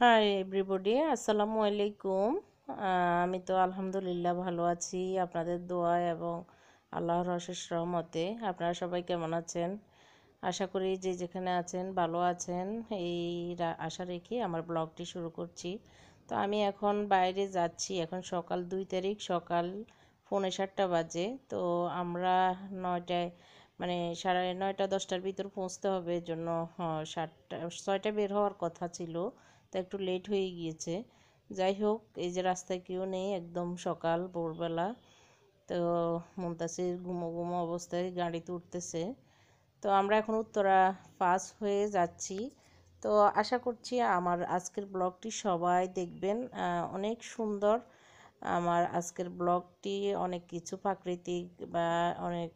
Hi everybody আসসালামু আলাইকুম আমি তো আলহামদুলিল্লাহ ভালো আছি। আপনাদের দোয়া এবং আল্লাহর অশেষ রহমতে। আপনারা সবাই কেমন আছেন? আশা করি যে যেখানে আছেন, ভালো আছেন। এই আশা রেখে আমার ব্লগটি শুরু করছি। তো আমি এখন বাইরে যাচ্ছি। এখন সকাল দুই তারিখ, সকাল পৌনে সাতটা বাজে। তো আমরা নয়টায় মানে সাড়ে নয়টা, দশটার ভিতর পৌঁছতে হবে জন্য সাতটা, ছয়টা বের হওয়ার কথা ছিল, তো একটু লেট হয়ে গিয়েছে। যাই হোক, এই যে রাস্তায় কেউ নেই, একদম সকাল, ভোরবেলা, তো মুমতাসির ঘুমো ঘুমো অবস্থায় গাড়িতে উঠতেছে। তো আমরা এখন উত্তরা পাস হয়ে যাচ্ছি। তো আশা করছি আমার আজকের ব্লগটি সবাই দেখবেন অনেক সুন্দর। আমার আজকের ব্লগটি অনেক কিছু প্রাকৃতিক বা অনেক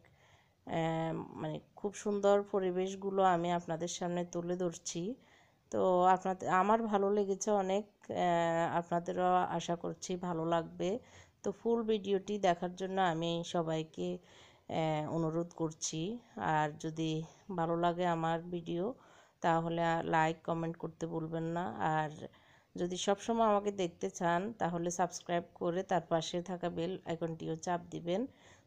মানে খুব সুন্দর পরিবেশগুলো আমি আপনাদের সামনে তুলে ধরছি। তো আপনাদের আমার ভালো লেগেছে অনেক আপনাদেরও আশা করছি ভালো লাগবে। তো ফুল ভিডিওটি দেখার জন্য আমি সবাইকে অনুরোধ করছি। আর যদি ভালো লাগে আমার ভিডিও, তাহলে লাইক, কমেন্ট করতে ভুলবেন না। আর যদি সবসময় আমাকে দেখতে চান, তাহলে সাবস্ক্রাইব করে তার পাশে থাকা বেল আইকনটিও চাপ দিবেন।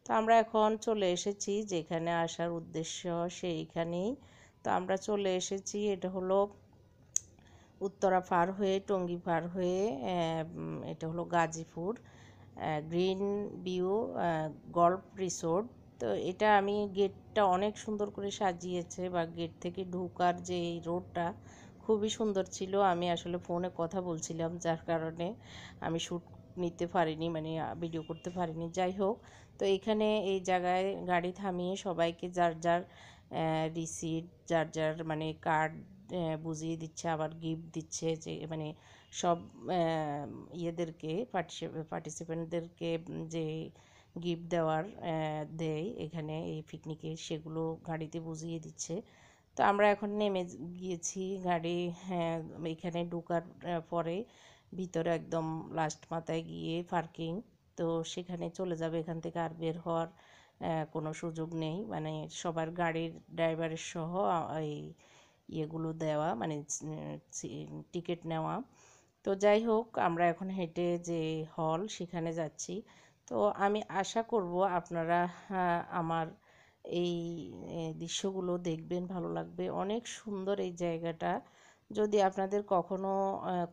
তো আমরা এখন চলে এসেছি যেখানে আসার উদ্দেশ্য সেইখানেই। তো আমরা চলে এসেছি, এটা হলো উত্তরা পার হয়ে, টঙ্গী পার হয়ে এটা হলো Gazipur green view golf resort. তো এটা আমি গেটটা অনেক সুন্দর করে সাজিয়েছে বা গেট থেকে ঢোকার যে এই রোডটা খুবই সুন্দর ছিল। আমি আসলে ফোনে কথা বলছিলাম, যার কারণে আমি শ্যুট নিতে পারিনি মানে ভিডিও করতে পারিনি। যাই হোক তো এখানে এই জায়গায় গাড়ি থামিয়ে সবাইকে যার যার রিসিট যার যার মানে কার্ড বুঝিয়ে দিচ্ছে, আবার গিফট দিচ্ছে যে মানে সব ইয়েদেরকে পার্টিসিপেন্টদেরকে যে গিফট দেওয়ার দেয় এখানে এই পিকনিকে সেগুলো গাড়িতে বুঝিয়ে দিচ্ছে। তো আমরা এখন নেমে গিয়েছি গাড়ি হ্যাঁ এখানে ঢোকার পরে ভিতরে একদম লাস্ট মাথায় গিয়ে পার্কিং তো সেখানে চলে যাবে, এখান থেকে আর বের হওয়ার কোনো সুযোগ নেই। মানে সবার গাড়ির ড্রাইভারের সহ এই ইয়েগুলো দেওয়া মানে টিকিট নেওয়া। তো যাই হোক, আমরা এখন হেঁটে যে হল, সেখানে যাচ্ছি। তো আমি আশা করব আপনারা আমার এই দৃশ্যগুলো দেখবেন, ভালো লাগবে। অনেক সুন্দর এই জায়গাটা। যদি আপনাদের কখনো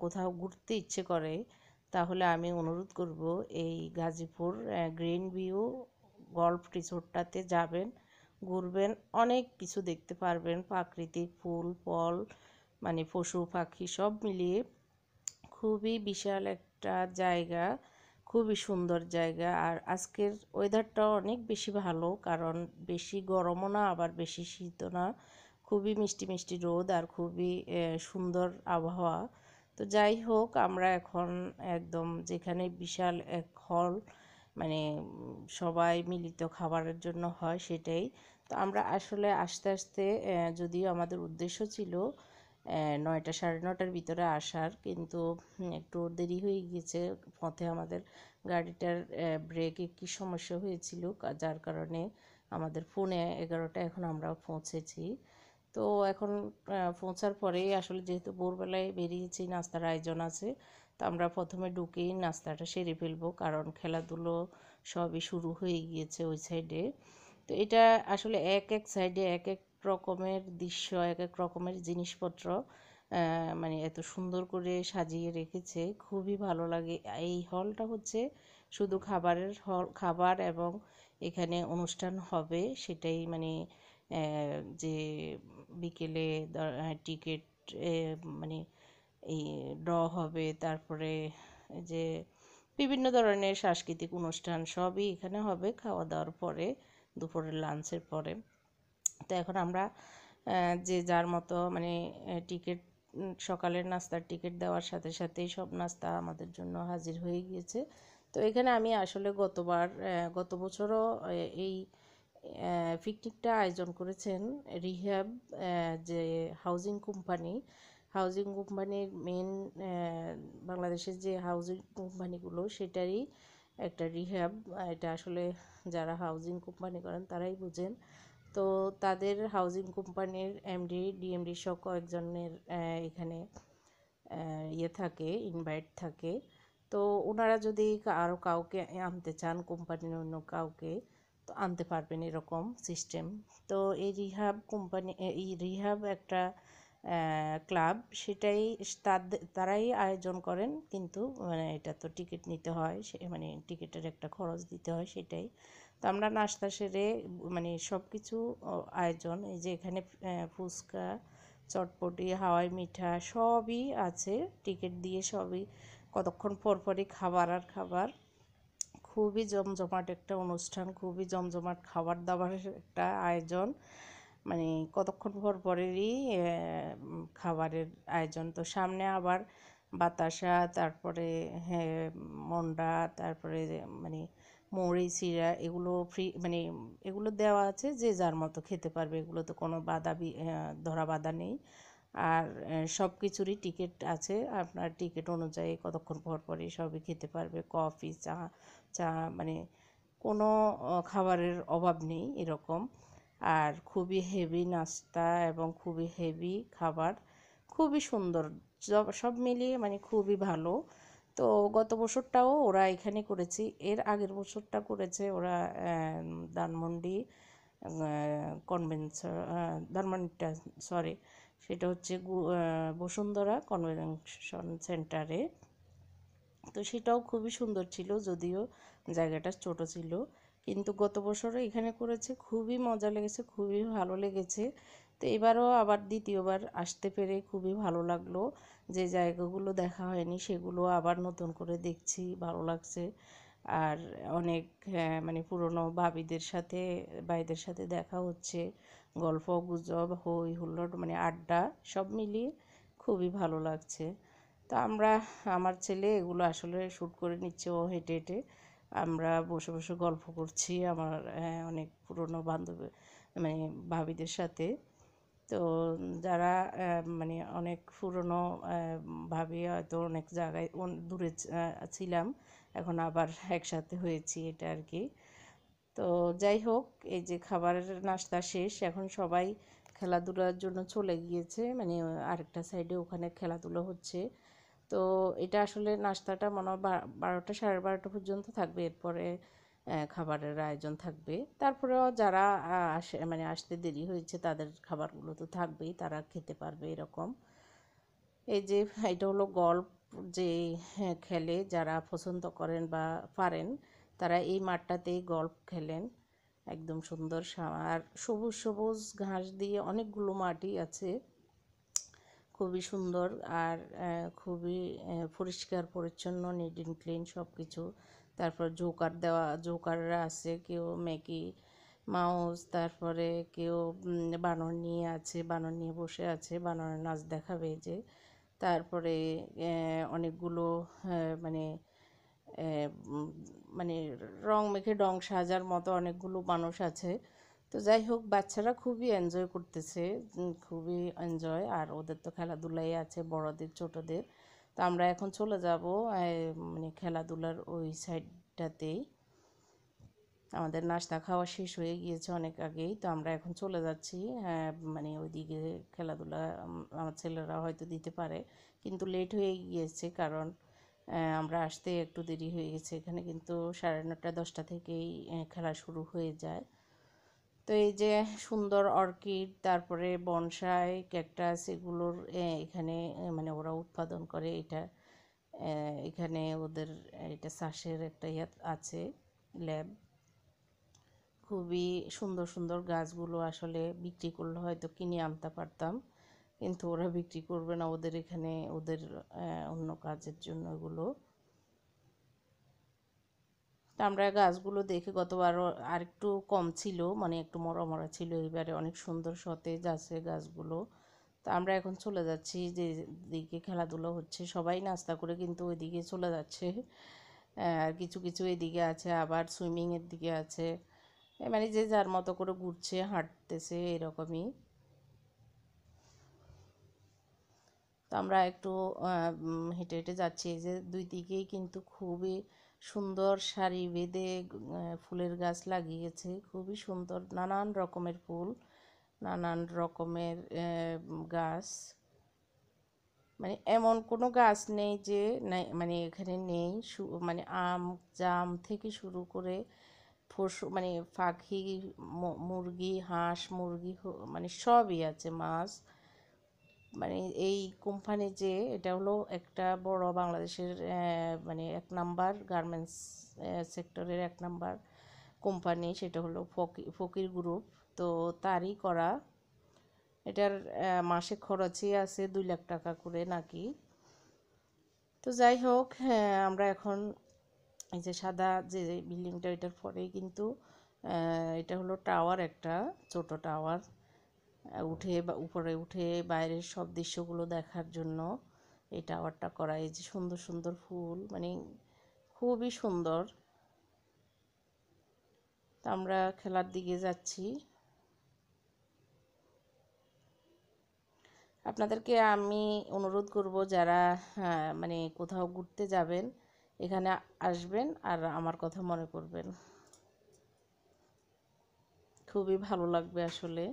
কোথাও ঘুরতে ইচ্ছে করে তাহলে আমি অনুরোধ করব, এই গাজীপুর গ্রিন ভিউ গল্ফ রিসোর্টটাতে যাবেন, ঘুরবেন, অনেক কিছু দেখতে পারবেন, প্রাকৃতিক ফুল, ফল মানে পশু, পাখি, সব মিলিয়ে খুবই বিশাল একটা জায়গা, খুবই সুন্দর জায়গা। আর আজকের ওয়েদারটাও অনেক বেশি ভালো, কারণ বেশি গরমও না, আবার বেশি শীতও না, খুবই মিষ্টি মিষ্টি রোদ আর খুবই সুন্দর আবহাওয়া। তো যাই হোক, আমরা এখন একদম যেখানে বিশাল এক হল মানে সবাই মিলিত খাবারের জন্য হয় সেটাই। তো আমরা আসলে আস্তে আস্তে যদিও আমাদের উদ্দেশ্য ছিল নয়টা সাড়ে নটার ভিতরে আসার, কিন্তু একটু দেরি হয়ে গিয়েছে পথে আমাদের গাড়িটার ব্রেকে কী সমস্যা হয়েছিল যার কারণে আমাদের ফোনে এগারোটা এখন আমরা পৌঁছেছি। তো এখন পৌঁছার পরেই আসলে যেহেতু ভোরবেলায় বেরিয়েছি, নাস্তার আয়োজন আছে, তো আমরা প্রথমে ঢুকেই নাস্তাটা সেরে ফেলব, কারণ খেলাধুলো সবই শুরু হয়ে গিয়েছে ওই সাইডে তো এটা আসলে এক এক সাইডে এক এক রকমের দৃশ্য, এক এক রকমের জিনিসপত্র মানে এত সুন্দর করে সাজিয়ে রেখেছে, খুবই ভালো লাগে। এই হলটা হচ্ছে শুধু খাবারের হল খাবার এবং এখানে অনুষ্ঠান হবে, সেটাই মানে যে বিকেলে টিকিট মানে এই ড্র হবে, তারপরে যে বিভিন্ন ধরনের সাংস্কৃতিক অনুষ্ঠান সবই এখানে হবে খাওয়া দাওয়ার পরে, দুপুরের লাঞ্চের পরে। তো এখন আমরা যে যার মতো মানে টিকিট সকালের নাস্তার টিকিট দেওয়ার সাথে সাথেই সব নাস্তা আমাদের জন্য হাজির হয়ে গিয়েছে। তো এখানে আমি আসলে গতবার গত বছরও এই পিকনিকটা আয়োজন করেছেন রিহ্যাব যে হাউজিং কোম্পানি হাউজিং কোম্পানির মেন বাংলাদেশের যে হাউজিং কোম্পানিগুলো সেটারই একটা রিহ্যাব। এটা আসলে যারা হাউজিং কোম্পানি করেন, তারাই বুঝেন। তো তাদের হাউজিং কোম্পানির এমডি ডিএমডি সহ কয়েকজনের এখানে ইয়ে থাকে ইনভাইট থাকে। তো ওনারা যদি আরও কাউকে আনতে চান কোম্পানির অন্য কাউকে তো আনতে পারবেন এরকম সিস্টেম তো এই রিহাব কোম্পানি এই রিহাব একটা ক্লাব সেটাই তারাই আয়োজন করেন, কিন্তু মানে এটা তো টিকিট নিতে হয়, সে মানে টিকিটের একটা খরচ দিতে হয় সেটাই। তো আমরা নাস্তা সেরে মানে সব কিছু আয়োজন, এই যে এখানে ফুচকা, চটপটি, হাওয়াই মিঠা সবই আছে টিকিট দিয়ে সবই, কতক্ষণ পর পরই খাবার আর খাবার। খুবই জমজমাট একটা অনুষ্ঠান, খুবই জমজমাট খাবার দাবারের একটা আয়োজন। মানে কতক্ষণ পর পরেরই খাবারের আয়োজন। তো সামনে আবার বাতাসা, তারপরে হ্যাঁ মন্ডা, তারপরে মানে মৌরি চিড়া, এগুলো ফ্রি মানে এগুলো দেওয়া আছে, যে যার মতো খেতে পারবে। এগুলো তো কোনো বাধা ধরা বাধা নেই। আর সব কিছুরই টিকিট আছে। আপনার টিকিট অনুযায়ী কতক্ষণ পর পরই সবই খেতে পারবে। কফি, চা চা মানে কোনো খাবারের অভাব নেই এরকম। আর খুবই হেভি নাস্তা এবং খুবই হেভি খাবার। খুবই সুন্দর। সব মিলিয়ে মানে খুবই ভালো। তো গত বছরটাও ওরা এখানে করেছি। এর আগের বছরটা করেছে ওরা ধানমন্ডি কনভেনশন ধানমন্ডিটা সরি সেটা হচ্ছে বসুন্ধরা কনভেনশন সেন্টারে তো সেটাও খুবই সুন্দর ছিল যদিও জায়গাটা ছোট ছিল। কিন্তু গত বছরও এখানে করেছে খুবই মজা লেগেছে খুবই ভালো লেগেছে। তো এবারও আবার দ্বিতীয়বার আসতে পেরে খুবই ভালো লাগল। যে জায়গাগুলো দেখা হয়নি সেগুলো আবার নতুন করে দেখছি ভালো লাগছে। আর অনেক হ্যাঁ, মানে পুরনো ভাবিদের সাথে ভাইদের সাথে দেখা হচ্ছে। গল্প গুজব হই হুল্লোড় মানে আড্ডা সব মিলিয়ে খুবই ভালো লাগছে। তো আমরা আমার ছেলে এগুলো আসলে শ্যুট করে নিচ্ছে ও হেঁটে হেঁটে। আমরা বসে বসে গল্প করছি আমার হ্যাঁ, অনেক পুরনো বান্ধবী মানে ভাবিদের সাথে। তো যারা মানে অনেক পুরনো ভাবি হয়তো অনেক জায়গায় দূরে ছিলাম এখন আবার একসাথে হয়েছি এটা আর কি। তো যাই হোক এই যে খাবারের নাস্তা শেষ এখন সবাই খেলাধুলার জন্য চলে গিয়েছে মানে আরেকটা সাইডে ওখানে খেলাধুলো হচ্ছে। তো এটা আসলে নাস্তাটা মনে হয় বারোটা সাড়ে বারোটা পর্যন্ত থাকবে। এরপরে খাবারের আয়োজন থাকবে। তারপরেও যারা আসে মানে আসতে দেরি হয়েছে তাদের খাবারগুলো তো থাকবেই তারা খেতে পারবে এরকম। এই যে এটা হলো গল্প যে হ্যাঁ, খেলে যারা পছন্দ করেন বা পারেন তারা এই মাঠটাতেই গল্প খেলেন। একদম সুন্দর আর সবুজ সবুজ ঘাস দিয়ে অনেকগুলো মাটি আছে। খুবই সুন্দর আর খুবই পরিষ্কার, পরিচ্ছন্ন নিট অ্যান্ড ক্লিন সব কিছু তারপর জোকার দেওয়া জোকাররা আছে, কেউ ম্যাকি মাউস তারপরে কেউ বানর নিয়ে আছে, বানর নিয়ে বসে আছে, বানরের নাচ দেখাবে যে। তারপরে অনেকগুলো মানে মানে রং মেখে ডং সাজার মতো অনেকগুলো মানুষ আছে। তো যাই হোক, বাচ্চারা খুবই এনজয় করতেছে খুবই এনজয় আর ওদের তো খেলাধুলাই আছে বড়দের, ছোটদের। তো আমরা এখন চলে যাব মানে খেলাধুলার ওই সাইডটাতেই আমাদের নাস্তা খাওয়া শেষ হয়ে গিয়েছে অনেক আগেই, তো আমরা এখন চলে যাচ্ছি মানে ওইদিকে খেলাধুলা আমার ছেলেরা হয়তো দিতে পারে, কিন্তু লেট হয়ে গিয়েছে কারণ আমরা আসতে একটু দেরি হয়ে গেছে। এখানে কিন্তু সাড়ে নটা দশটা থেকেই খেলা শুরু হয়ে যায়। তো এই যে সুন্দর অর্কিড, তারপরে বনসাই, ক্যাকটাস এগুলোর এখানে মানে ওরা উৎপাদন করে এটা এখানে ওদের এটা চাষের একটা ইয়ে আছে, ল্যাব। খুবই সুন্দর সুন্দর গাছগুলো আসলে বিক্রি করলে হয়তো কিনে আনতে পারতাম, কিন্তু ওরা বিক্রি করবে না, ওদের এখানে, ওদের অন্য কাজের জন্য এগুলো। আমরা গাছগুলো দেখে গতবারও আর একটু কম ছিল মানে একটু মরা মরা ছিল, এবারে অনেক সুন্দর সতেজ আছে গাছগুলো। তো আমরা এখন চলে যাচ্ছি, যে দিকে খেলাধুলো হচ্ছে, সবাই নাস্তা করে কিন্তু ওইদিকে চলে যাচ্ছে। আর কিছু কিছু এদিকে আছে, আবার সুইমিংয়ের দিকে আছে। মানে যে যার মতো করে ঘুরছে, হাঁটতেছে এরকমই। তো আমরা একটু হেঁটে হেঁটে যাচ্ছি, এই যে দুই দিকেই কিন্তু খুবই সুন্দর সারি বেঁধে ফুলের গাছ লাগিয়েছে। খুবই সুন্দর নানান রকমের ফুল, নানান রকমের গাছ। মানে এমন কোনো গাছ নেই যে মানে এখানে নেই। মানে আম, জাম থেকে শুরু করে পশু মানে পাখি মুরগি, হাঁস, মুরগি মানে সবই আছে, মাছ। মানে এই কোম্পানি যে এটা হলো একটা বড় বাংলাদেশের মানে এক নাম্বার গার্মেন্টস সেক্টরের এক নাম্বার কোম্পানি সেটা হলো ফকি ফকির গ্রুপ তো তারই করা এটার মাসে খরচই আছে দুই লাখ টাকা করে নাকি। তো যাই হোক হ্যাঁ, আমরা এখন এই যে সাদা যে বিল্ডিংটা এটার পরেই কিন্তু এটা হলো টাওয়ার একটা ছোট টাওয়ার উঠে বা উপরে উঠে বাইরের সব দৃশ্যগুলো দেখার জন্য এই টাওয়ারটা করা। এই যে সুন্দর সুন্দর ফুল মানে খুবই সুন্দর। তা আমরা খেলার দিকে যাচ্ছি। আপনাদেরকে আমি অনুরোধ করব যারা হ্যাঁ, মানে কোথাও ঘুরতে যাবেন এখানে আসবেন আর আমার কথা মনে করবেন। খুবই ভালো লাগবে আসলে।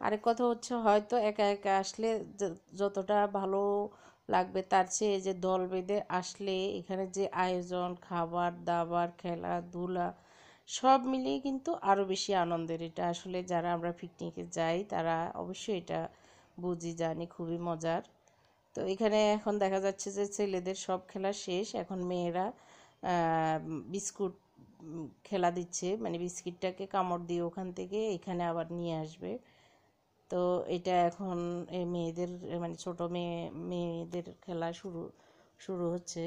আরেক কথা হচ্ছে হয়তো একা একা আসলে যতটা ভালো লাগবে তার চেয়ে যে দল বেঁধে আসলে এখানে যে আয়োজন, খাবার, দাবার খেলাধুলা সব মিলিয়ে কিন্তু আরও বেশি আনন্দের। এটা আসলে যারা আমরা পিকনিকে যাই তারা অবশ্যই এটা বুঝি, জানি, খুবই মজার। তো এখানে এখন দেখা যাচ্ছে যে ছেলেদের সব খেলা শেষ, এখন মেয়েরা বিস্কুট খেলা দিচ্ছে। মানে বিস্কিটটাকে কামড় দিয়ে ওখান থেকে এখানে আবার নিয়ে আসবে। তো এটা এখন এই মেয়েদের মানে ছোট মেয়ে, মেয়েদের খেলা শুরু শুরু হচ্ছে।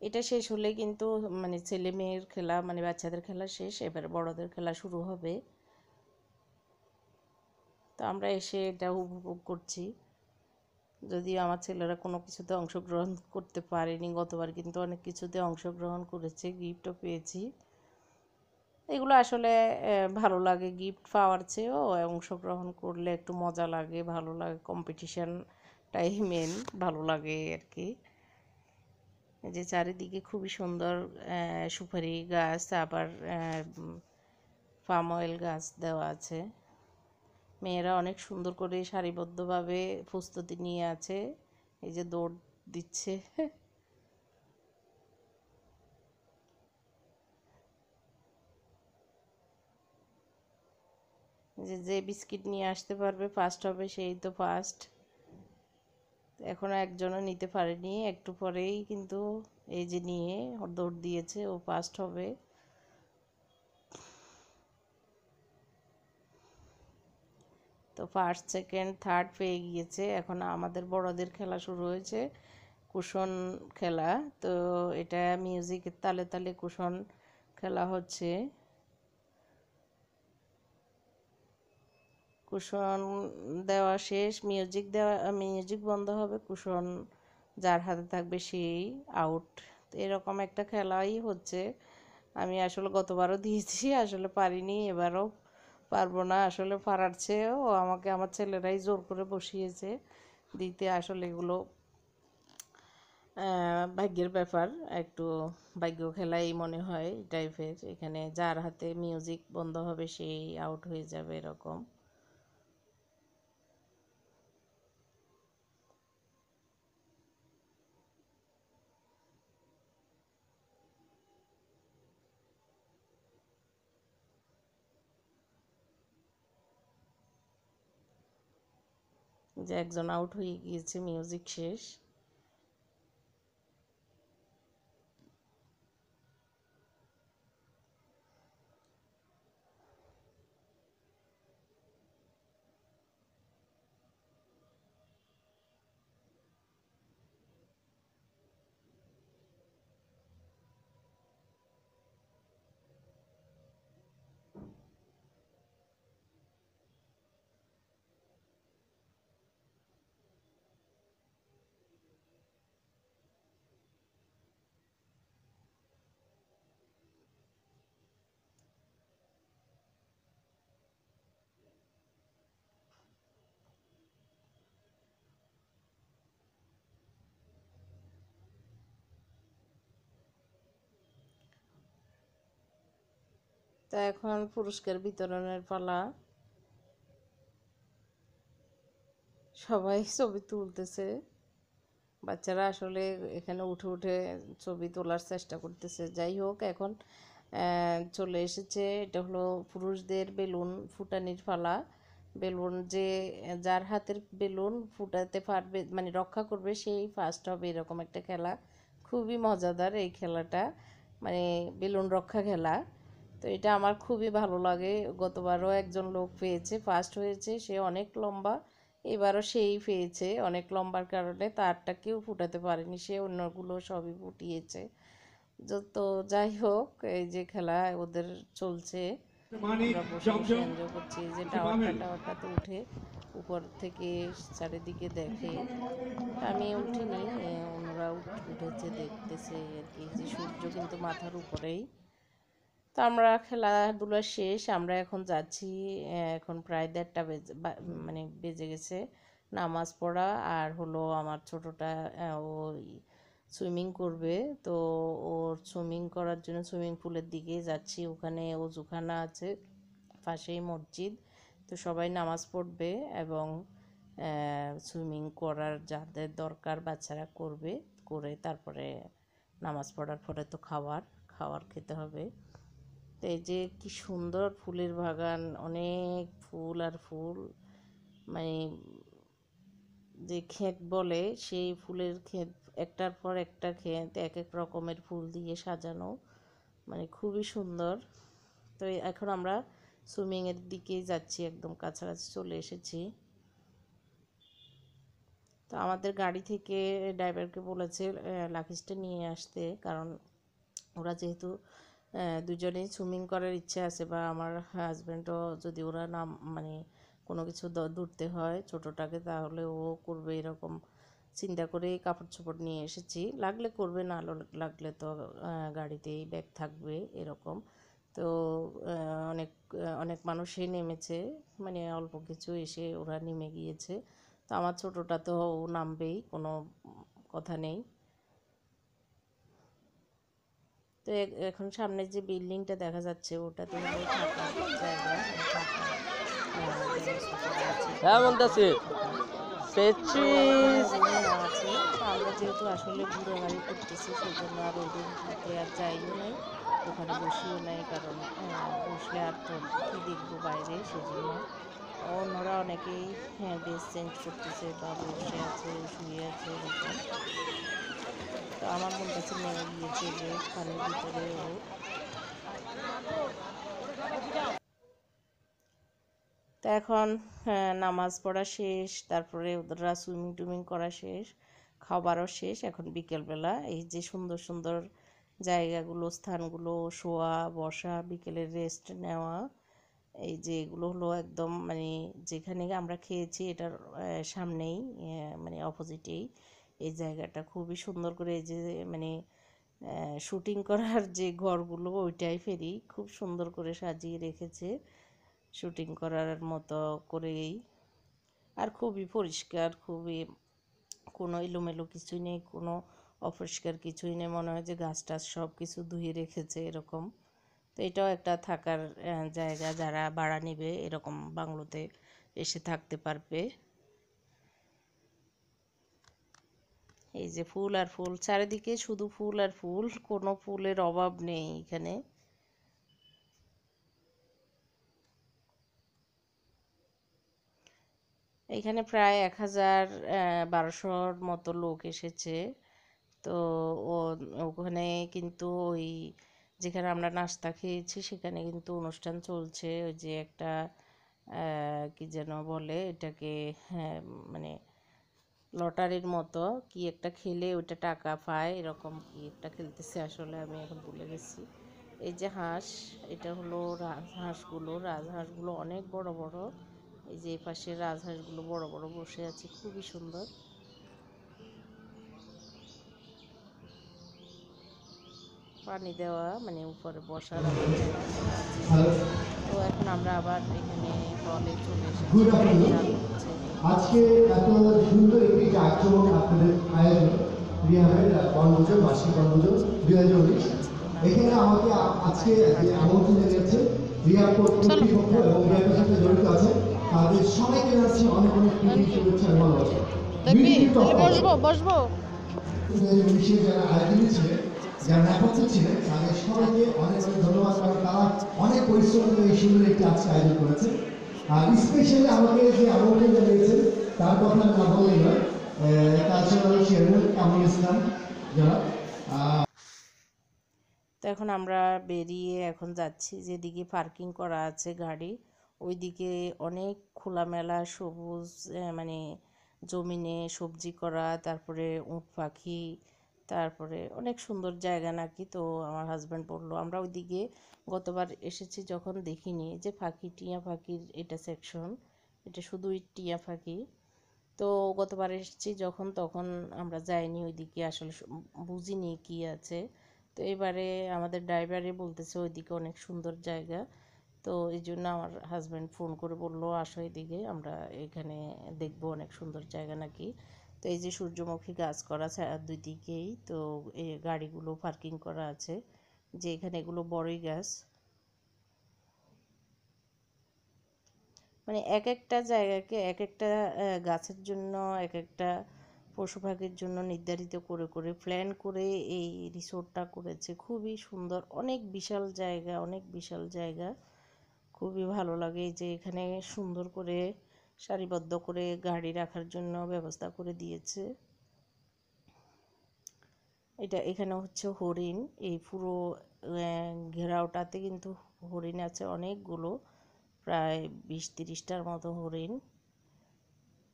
এটা শেষ হলে কিন্তু মানে ছেলে মেয়ের খেলা মানে বাচ্চাদের খেলা শেষ, এবার বড়দের খেলা শুরু হবে। তো আমরা এসে এটা উপভোগ করছি। যদিও আমার ছেলেরা কোনো কিছুতে অংশগ্রহণ করতে পারেনি, গতবার কিন্তু অনেক কিছুতে অংশগ্রহণ করেছে, গিফটও পেয়েছি। এগুলো আসলে ভালো লাগে গিফট পাওয়ার চেয়েও অংশগ্রহণ করলে একটু মজা লাগে, ভালো লাগে কম্পিটিশনটাই মেন ভালো লাগে আর কি এই যে চারিদিকে খুবই সুন্দর সুপারি গাছ, আবার পাম অয়েল গাছ দেওয়া আছে। মেয়েরা অনেক সুন্দর করে সারিবদ্ধভাবে প্রস্তুতি নিয়ে আছে, এই যে দৌড় দিচ্ছে। যে যে বিস্কিট নিয়ে আসতে পারবে ফার্স্ট হবে সেই তো ফার্স্ট এখনও একজনও নিতে পারেনি, একটু পরেই কিন্তু এই যে নিয়ে দৌড় দিয়েছে, ও ফার্স্ট হবে। তো ফার্স্ট সেকেন্ড থার্ড পেয়ে গিয়েছে, এখন আমাদের বড়দের খেলা শুরু হয়েছে, কুশন খেলা। তো এটা মিউজিকের তালে তালে কুশন খেলা হচ্ছে। কুশন দেওয়া শেষ মিউজিক দেওয়া মিউজিক বন্ধ হবে, কুশন যার হাতে থাকবে সেই আউট এরকম একটা খেলাই হচ্ছে। আমি আসলে গতবারও দিয়েছি, আসলে পারিনি, এবারও পারব না। আসলে পারার চেয়েও আমাকে, আমার ছেলেরাই জোর করে বসিয়েছে দিতে। আসলে এগুলো ভাগ্যের ব্যাপার। একটু ভাগ্য খেলাই মনে হয় টাইপের এখানে যার হাতে মিউজিক বন্ধ হবে, সেই আউট হয়ে যাবে এরকম। যে একজন আউট হয়ে গিয়েছে মিউজিক শেষ। তা এখন পুরস্কার বিতরণের পালা। সবাই ছবি তুলতেছে। বাচ্চারা আসলে এখানে উঠে উঠে ছবি তোলার চেষ্টা করতেছে। যাই হোক, এখন চলে এসেছে। এটা হলো পুরুষদের বেলুন ফুটানির পালা। বেলুন যে, যার হাতের বেলুন ফুটাতে পারবে মানে রক্ষা করবে, সেই ফার্স্ট হবে এরকম একটা খেলা। খুবই মজাদার এই খেলাটা। মানে বেলুন রক্ষা খেলা। তো এটা আমার খুবই ভালো লাগে। গতবারও একজন লোক পেয়েছে ফার্স্ট হয়েছে সে অনেক লম্বা এবারও সেই পেয়েছে। অনেক লম্বার কারণে তারটা কেউ ফুটাতে পারেনি সে অন্যগুলো সবই ফুটিয়েছে। তো যাই হোক এই যে খেলা ওদের চলছে। আমরা করছি যে টাওয়ারটা টাওয়ারটাতে উঠে উপর থেকে চারিদিকে দেখে। আমি উঠিনি ওনারা উঠেছে দেখতেছে আর কি। যে সূর্য কিন্তু মাথার উপরেই। তো আমরা খেলাধুলা শেষ, আমরা এখন যাচ্ছি এখন প্রায় দেড়টা বেজে মানে বেজে গেছে নামাজ পড়া। আর হলো আমার ছোটোটা ও সুইমিং করবে। তো ওর সুইমিং করার জন্য সুইমিং পুলের দিকে যাচ্ছি। ওখানে অজুখানা আছে, পাশেই মসজিদ। তো সবাই নামাজ পড়বে এবং সুইমিং করার যাদের দরকার বাচ্চারা করবে, করে তারপরে নামাজ পড়ার পরে তো খাওয়ার খাওয়ার খেতে হবে। তো এই যে কি সুন্দর ফুলের বাগান, অনেক ফুল আর ফুল। মানে যে ক্ষেত বলে, সেই ফুলের ক্ষেত, একটার পর একটা ক্ষেত এক এক রকমের ফুল দিয়ে সাজানো। মানে খুবই সুন্দর। তো এখন আমরা সুইমিংয়ের দিকেই যাচ্ছি, একদম কাছাকাছি চলে এসেছি। তো আমাদের গাড়ি থেকে ড্রাইভারকে বলেছে লাকিজটা নিয়ে আসতে। কারণ ওরা যেহেতু দুজনেই সুইমিং করার ইচ্ছে আছে বা আমার হাজব্যান্ডও যদি ওরা নাম মানে কোনো কিছু দ- ধরতে হয় ছোটোটাকে তাহলে ও করবে এরকম। চিন্তা করেই কাপড় চোপড় নিয়ে এসেছি। লাগলে করবে, না লাগলে তো গাড়িতেই ব্যাগ থাকবে এরকম। তো অনেক অনেক মানুষই নেমেছে। মানে অল্প কিছু এসে ওরা নেমে গিয়েছে। তো আমার ছোটোটা তো ও নামবেই, কোনো কথা নেই। তো এখন সামনে যে বিল্ডিংটা দেখা যাচ্ছে। হ্যাঁ আছে তো আমরা যেহেতু আসলে ঘুরে বাড়ি করতেছি সেই জন্য আর ওই রুমটাতে আর যাইও নাই ওখানে বসিও নাই কারণ বসলে আর তো কী দেখব বাইরে সেজন্য। অন্যরা অনেকেই হ্যাঁ ড্রেস চেঞ্জ করতেছে বা বসে আছে শুয়ে আছে এরকম। আমার মন কাছে নেমে গিয়েছে যে পানির ভিতরে ও। তো এখন হ্যাঁ, নামাজ পড়া শেষ তারপরে ওরা সুইমিং টুইমিং করা শেষ খাবারও শেষ এখন বিকেলবেলা। এই যে সুন্দর সুন্দর জায়গাগুলো স্থানগুলো শোয়া বসা বিকেলের রেস্ট নেওয়া এই যে এগুলো হলো একদম মানে যেখানে আমরা খেয়েছি এটার সামনেই মানে অপোজিটেই এই জায়গাটা খুবই সুন্দর করে এই যে মানে শুটিং করার যে ঘরগুলো ওইটাই ফেরি। খুব সুন্দর করে সাজিয়ে রেখেছে শুটিং করার মতো করেই। আর খুবই পরিষ্কার, খুবই কোনো এলোমেলো কিছুই নেই, কোনো অপরিষ্কার কিছুই নেই। মনে হয় যে গাছ টাছ সব কিছু ধুয়ে রেখেছে এরকম। তো এটাও একটা থাকার জায়গা। যারা ভাড়া নেবে এরকম বাংলোতে এসে থাকতে পারবে। এই যে ফুল আর ফুল, চারিদিকে শুধু ফুল আর ফুল, কোনো ফুলের অভাব নেই এখানে। এখানে প্রায় এক হাজার বারোশোর মতো লোক এসেছে। তো ওখানে কিন্তু ওই যেখানে আমরা নাস্তা খেয়েছি, সেখানে কিন্তু অনুষ্ঠান চলছে। ওই যে একটা কি যেন বলে এটাকে হ্যাঁ মানে লটারির মতো কি একটা খেলে ওইটা টাকা পায় এরকম কি একটা খেলতেছে আসলে আমি এখন ভুলে গেছি। এই যে হাঁস এটা হলো রাজহাঁসগুলো। রাজহাঁসগুলো অনেক বড় বড়। এই যে এই পাশে রাজহাঁসগুলো বড় বড় বসে আছে খুবই সুন্দর। পানি দেওয়া মানে উপরে বসার। তো এখন আমরা আবার এখানে হলে চলে এসেছি। আজকে এত সুন্দর একটি জাঁকজমক আপনাদের আয়োজন রিহাবের বনভোজন বার্ষিক বনভোজন দুই হাজার উনিশ এখানে আমাকে আজকে আমন্ত্রণ জানিয়েছে রিয়া কর্তৃপক্ষ এবং সাথে জড়িত আছে। তাদের সবাইকে জানাচ্ছি অনেক অনেক প্রীতি শুভেচ্ছা এবং ভালোবাসা। বসবো যারা আয়োজনে ছিলেন যারা নেপথ্যে ছিলেন তাদের সবাইকে অনেক অনেক ধন্যবাদ কারণ তারা অনেক পরিশ্রম করে এই সুন্দর একটি আজকে আয়োজন করেছে। আর স্পেশালি আমাকে যে তার কথা না বললেই কামরুল ইসলাম, যারা। তো এখন আমরা বেরিয়ে এখন যাচ্ছি, যেদিকে পার্কিং করা আছে গাড়ি, ওইদিকে অনেক খোলামেলা সবুজ মানে জমিনে সবজি করা, তারপরে উট পাখি তারপরে অনেক সুন্দর জায়গা নাকি? তো আমার হাজব্যান্ড বলল, আমরা ওইদিকে গতবার এসেছি যখন দেখিনি যে ফাঁকি, টিয়া পাখির এটা সেকশন এটা শুধুই টিয়া পাখি তো গতবার এসেছি যখন, তখন আমরা যাইনি ওইদিকে, আসলে বুঝিনি কি আছে। তো এবারে আমাদের ড্রাইভারে বলতেছে ওইদিকে অনেক সুন্দর জায়গা। তো এই জন্য আমার হাজব্যান্ড ফোন করে বলল, আসো এদিকে, আমরা এখানে দেখব অনেক সুন্দর জায়গা নাকি। তো এই যে সূর্যমুখী গাছ করা দুই দিকেই তো এই গাড়িগুলো পার্কিং করা আছে, যে এখানে এগুলো বড়ই গাছ। মানে এক একটা জায়গাকে এক একটা গাছের জন্য, এক একটা পশু পাখির জন্য নির্ধারিত করে করে প্ল্যান করে এই রিসোর্টটা করেছে। খুবই সুন্দর, অনেক বিশাল জায়গা, অনেক বিশাল জায়গা। খুবই ভালো লাগে যে এখানে সুন্দর করে সারিবদ্ধ করে গাড়ি রাখার জন্য ব্যবস্থা করে দিয়েছে। এটা এখানে হচ্ছে হরিণ। এই পুরো ঘেরাওটাতে কিন্তু হরিণ আছে অনেকগুলো, প্রায় বিশ তিরিশটার মতো হরিণ।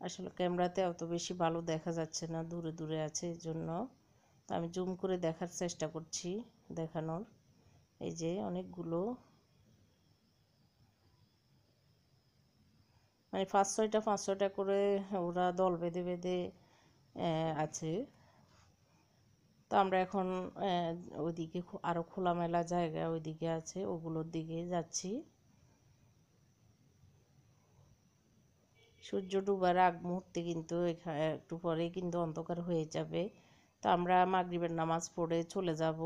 আসলে ক্যামেরাতে অত বেশি ভালো দেখা যাচ্ছে না, দূরে দূরে আছে এই জন্য তো আমি জুম করে দেখার চেষ্টা করছি দেখানোর। এই যে অনেকগুলো মানে পাঁচ ছয়টা পাঁচ ছয়টা করে ওরা দল বেঁধে বেঁধে আছে। তো আমরা এখন ওইদিকে খু- আরও খোলামেলা জায়গা ওইদিকে আছে, ওগুলোর দিকে যাচ্ছি। সূর্য ডুবার আগ মুহূর্তে কিন্তু এখানে একটু পরে কিন্তু অন্ধকার হয়ে যাবে। তো আমরা মাগরিবের নামাজ পড়ে চলে যাব।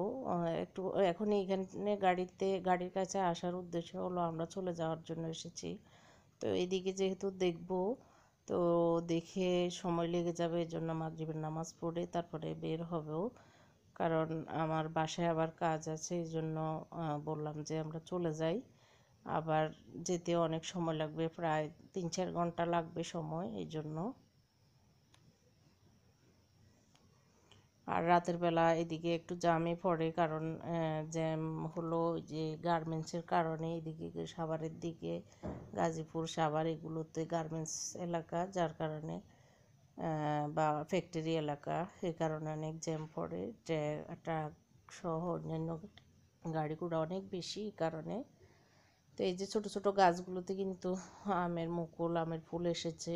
একটু, এখন এখানে গাড়িতে, গাড়ির কাছে আসার উদ্দেশ্য হলো আমরা চলে যাওয়ার জন্য এসেছি। তো এদিকে যেহেতু দেখব, তো দেখে সময় লেগে যাবে এর জন্য মাগরিবের নামাজ পড়ে তারপরে বের হবেও। কারণ আমার বাসায় আবার কাজ আছে এই জন্য বললাম যে আমরা চলে যাই। আবার যেতে অনেক সময় লাগবে, প্রায় তিন চার ঘণ্টা লাগবে সময় এই জন্য আর রাতের বেলা এদিকে একটু জামে পড়ে, কারণ জ্যাম হলো যে গার্মেন্টসের কারণে। এদিকে সাভারের দিকে, গাজীপুর, সাভার এগুলোতে গার্মেন্টস এলাকা, যার কারণে বা ফ্যাক্টরি এলাকা এই কারণে অনেক জ্যাম পড়ে। ট্রাক সহ অন্যান্য গাড়ি ঘোড়া অনেক বেশি কারণে। তো এই যে ছোট ছোট গাছগুলোতে কিন্তু আমের মুকুল, আমের ফুল এসেছে।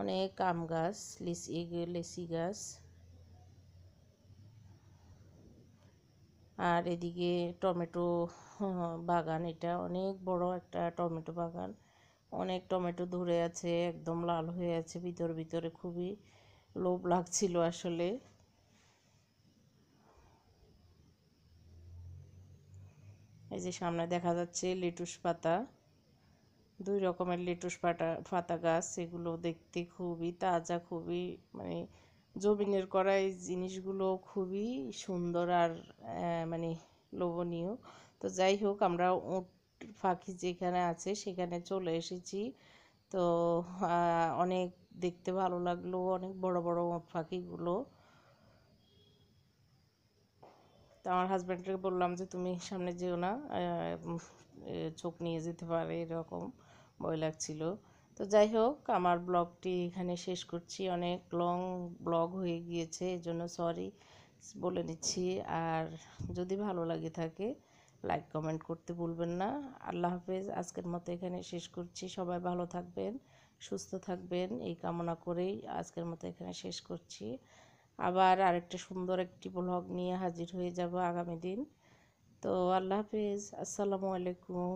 অনেক আম গাছ লিচি লেচি গাছ। আর এদিকে টমেটো বাগান, এটা অনেক বড় একটা টমেটো বাগান। অনেক টমেটো ধরে আছে, একদম লাল হয়ে আছে ভিতর, ভিতরে খুবই লোভ লাগছিল আসলে। এই যে সামনে দেখা যাচ্ছে লেটুস পাতা, দুই রকমের লেটুস পাতা পাতা গাছ, এগুলো দেখতে খুবই তাজা, খুবই মানে জমিনের করা এই জিনিসগুলো খুবই সুন্দর আর মানে লোভনীয়। তো যাই হোক, আমরা উট পাখি যেখানে আছে সেখানে চলে এসেছি। তো অনেক দেখতে ভালো লাগল, অনেক বড় বড় উট পাখিগুলো। তো আমার হাজব্যান্ডকে বললাম যে, তুমি সামনে যেও না চোখ নিয়ে যেতে পারে, এরকম ভয় লাগছিল। তো যাই হোক, আমার ব্লগটি এখানে শেষ করছি। অনেক লং ব্লগ হয়ে গিয়েছে এই জন্য সরি বলে নিচ্ছি। আর যদি ভালো লাগে থাকে লাইক কমেন্ট করতে ভুলবেন না। আল্লাহ হাফেজ, আজকের মতো এখানে শেষ করছি। সবাই ভালো থাকবেন, সুস্থ থাকবেন, এই কামনা করেই আজকের মতো এখানে শেষ করছি। আবার আরেকটা সুন্দর একটি ব্লগ নিয়ে হাজির হয়ে যাব আগামী দিন। তো আল্লাহ হাফেজ, আসসালামু আলাইকুম।